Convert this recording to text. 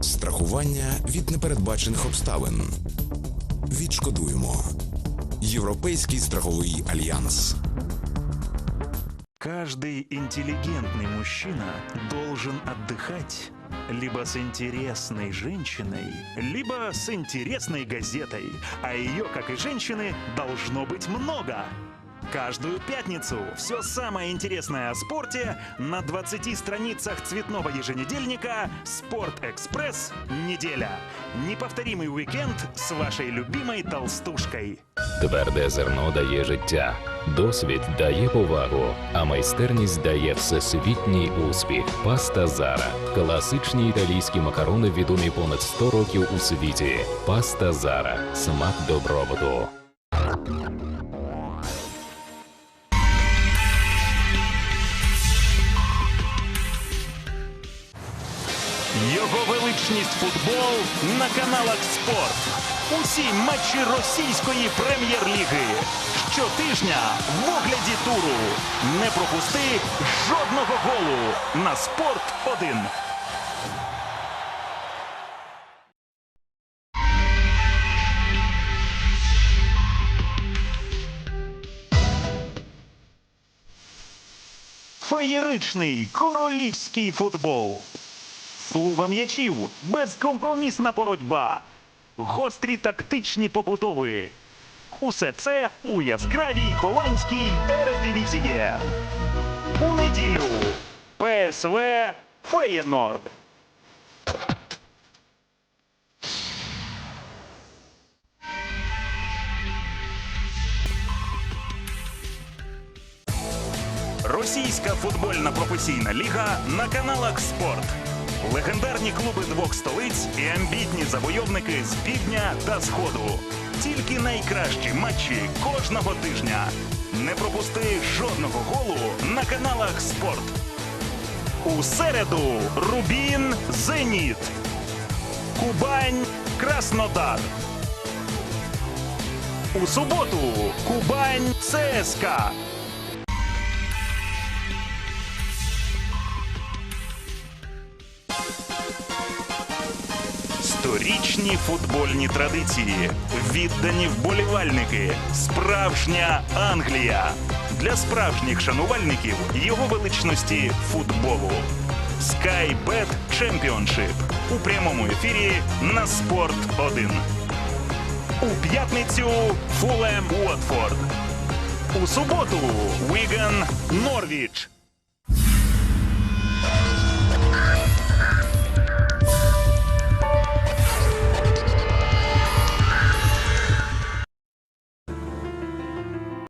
Страхування від непередбачених обставин. Відшкодуємо. Європейський страховий альянс. Каждый интеллигентный мужчина должен отдыхать либо с интересной женщиной, либо с интересной газетой, а ее, как и женщины, должно быть много. Каждую пятницу все самое интересное о спорте на 20 страницах цветного еженедельника «Спорт-экспресс. Неделя». Неповторимый уикенд с вашей любимой толстушкой. Тверде зерно дає життя, досвід дає повагу, а майстерність дає всесвітній успіх. Паста Зара. Класичні італійські макарони відомі понад 100 років у світі. Паста Зара. Смак добробуту. Його величність футбол на каналах Спорт. Усі матчі російської прем'єр-ліги. Щотижня в огляді туру. Не пропусти жодного голу на спорт 1. Феєричний королівський футбол. Слуга м'ячів, безкомпромісна боротьба, гострі тактичні побудови. Усе це у яскравій голландській ередивізії. У неділю ПСВ Феєнорд. Російська футбольна професійна ліга на каналах Спорт. Легендарні клуби двох столиць і амбітні завойовники з півдня та сходу. Тільки найкращі матчі кожного тижня. Не пропусти жодного голу на каналах Спорт. У середу Рубін Зеніт. Кубань Краснодар. У суботу Кубань ЦСКА. Сторічні футбольні традиції, віддані вболівальники, справжня Англія для справжніх шанувальників його величності футболу. Sky Bet Championship у прямому ефірі на Спорт 1. У п'ятницю Фулем Уотфорд. У суботу Віган Норвіч.